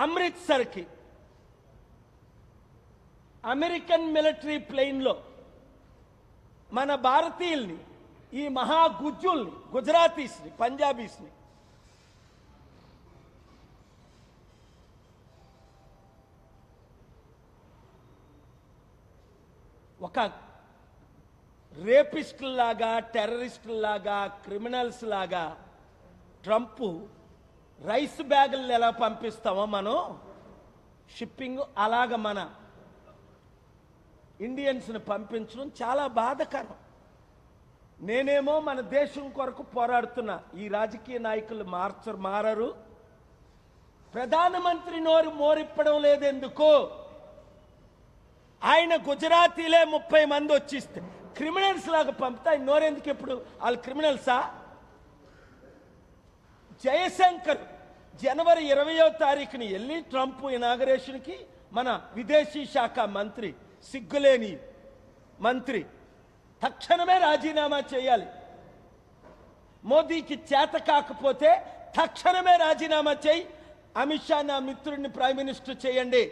అమృత్సర్కి. American military ప్లెయిన్లో మన భారతీయుల్ని ఈ మహా గుజ్జుల్ని గుజరాతీస్ని పంజాబీస్ని ఒక రేపిస్టుల్లాగా టెర్రరిస్టుల్లాగా క్రిమినల్స్ లాగా ట్రంప్ రైస్ బ్యాగులు ఎలా పంపిస్తామో మనం? షిప్పింగ్ అలాగ మన ఇండియన్స్ని పంపించడం చాలా బాధకరం. నేనేమో మన దేశం కొరకు పోరాడుతున్నా. ఈ రాజకీయ నాయకులు మార్చరు మారరు. ప్రధానమంత్రి నోరు మోరిప్పడం లేదెందుకు? ఆయన గుజరాతీలే ముప్పై మంది వచ్చిస్తే క్రిమినల్స్ లాగా పంపితే ఆయన నోరెందుకు ఎప్పుడు వాళ్ళు క్రిమినల్సా? జయశంకర్ జనవరి ఇరవయో తారీఖుని వెళ్ళి ట్రంప్ ఇనాగరేషన్కి మన విదేశీ శాఖ మంత్రి సిగ్గులేని మంత్రి తక్షణమే రాజీనామా చేయాలి. మోదీకి చేత కాకపోతే తక్షణమే రాజీనామా చేయి. అమిత్ షా నా మిత్రుడిని ప్రైమ్ మినిస్టర్ చేయండి.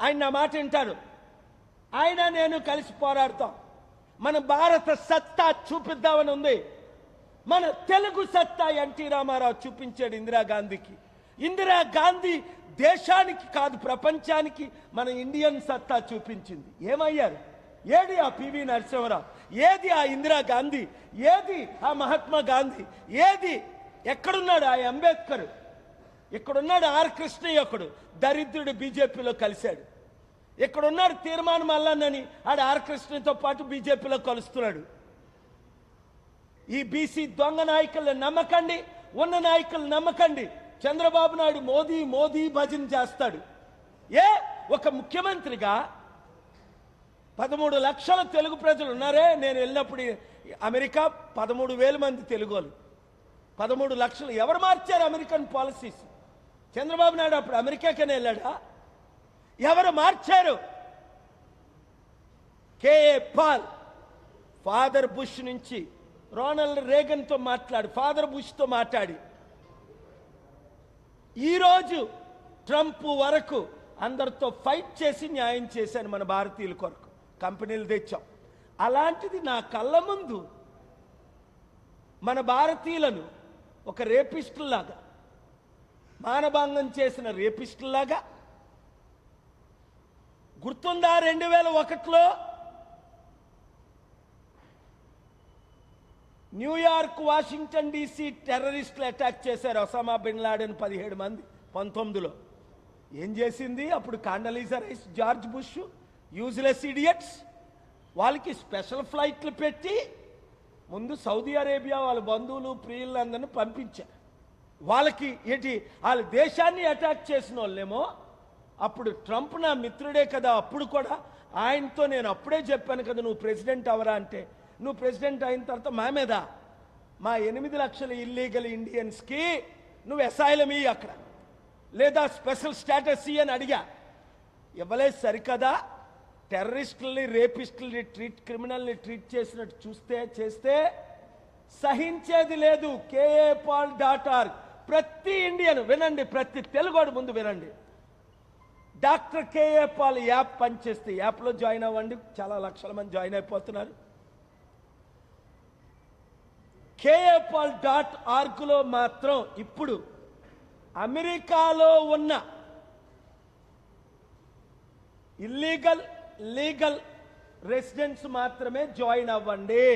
ఆయన నా మాట వింటారు. ఆయన నేను కలిసి పోరాడతాం. మన భారత సత్తా చూపిద్దామని ఉంది. మన తెలుగు సత్తా ఎన్టీ రామారావు చూపించాడు ఇందిరాగాంధీకి ఇందిరాగాంధీ దేశానికి కాదు ప్రపంచానికి మన ఇండియన్ సత్తా చూపించింది. ఏమయ్యారు? ఏది ఆ పివి నరసింహరావు? ఏది ఆ ఇందిరాగాంధీ ఏది ఆ మహాత్మా గాంధీ? ఏది ఎక్కడున్నాడు ఆ అంబేద్కర్? ఇక్కడున్నాడు ఆర్ కృష్ణయ్య ఒకడు దరిద్రుడు బీజేపీలో కలిశాడు. ఇక్కడున్నాడు తీర్మానం అల్లానని ఆడు ఆర్ కృష్ణతో పాటు బీజేపీలో కలుస్తున్నాడు. ఈ బీసీ దొంగ నాయకులను నమ్మకండి ఉన్న నాయకులు నమ్మకండి. చంద్రబాబు నాయుడు మోదీ మోదీ భజన చేస్తాడు. ఏ? ఒక ముఖ్యమంత్రిగా పదమూడు లక్షల తెలుగు ప్రజలు ఉన్నారే. నేను వెళ్ళినప్పుడు అమెరికా పదమూడు వేల మంది తెలుగోలు పదమూడు లక్షలు ఎవరు మార్చారు అమెరికన్ పాలసీస్? చంద్రబాబు నాయుడు అప్పుడు అమెరికాకనే వెళ్ళాడా? ఎవరు మార్చారు? కేఏ పాల్ ఫాదర్ బుష్ నుంచి రోనల్డ్ రేగన్తో మాట్లాడి ఫాదర్ బుష్తో మాట్లాడి. ఈరోజు ట్రంప్ వరకు అందరితో ఫైట్ చేసి న్యాయం చేశాను మన భారతీయుల కొరకు. కంపెనీలు తెచ్చాం. అలాంటిది నా కళ్ళ ముందు మన భారతీయులను ఒక రేపిస్టులాగా మానభంగం చేసిన రేపిస్టులాగా గుర్తుందా రెండు వేల ఒకటిలో? న్యూయార్క్ వాషింగ్టన్ డీసీ టెర్రరిస్టులు అటాక్ చేశారు ఒసామా బిన్ లాడెన్ పదిహేడు మంది. పంతొమ్మిదిలో ఏం చేసింది? అప్పుడు Condoleezza Rice George Bush useless idiots వాళ్ళకి స్పెషల్ ఫ్లైట్లు పెట్టి ముందు సౌదీ అరేబియా వాళ్ళ బంధువులు ప్రియులందరిని పంపించారు వాళ్ళకి ఏంటి? వాళ్ళ దేశాన్ని అటాక్ చేసిన వాళ్ళేమో అప్పుడు ట్రంప్ నా మిత్రుడే కదా అప్పుడు కూడా ఆయనతో నేను అప్పుడే చెప్పాను కదా నువ్వు ప్రెసిడెంట్ అవరా అంటే నువ్వు ప్రెసిడెంట్ అయిన తర్వాత మా మీద మా ఎనిమిది లక్షల ఇల్లీగల్ ఇండియన్స్కి నువ్వు ఎసైలం ఇయ్యి అక్కడ. లేదా స్పెషల్ స్టేటస్ ఇయ్యి అని అడిగా. ఇవ్వలేదు సరికదా. టెర్రరిస్టుల్ని రేపిస్టుల్ని ట్రీట్ క్రిమినల్ని ట్రీట్ చేసినట్టు చూస్తే చేస్తే సహించేది లేదు. కేఏ పాల్ డాట్ ఆర్గ్ ప్రతి ఇండియన్ వినండి ప్రతి తెలుగుడు ముందు వినండి. డాక్టర్ కేఏ పాల్ యాప్ పనిచేస్తే యాప్లో జాయిన్ అవ్వండి. చాలా లక్షల మంది జాయిన్ అయిపోతున్నారు. కేఏ డాట్ ఆర్గ్లో మాత్రం ఇప్పుడు అమెరికాలో ఉన్న ఇల్లీగల్ లీగల్ రెసిడెంట్స్ మాత్రమే జాయిన్ అవ్వండి.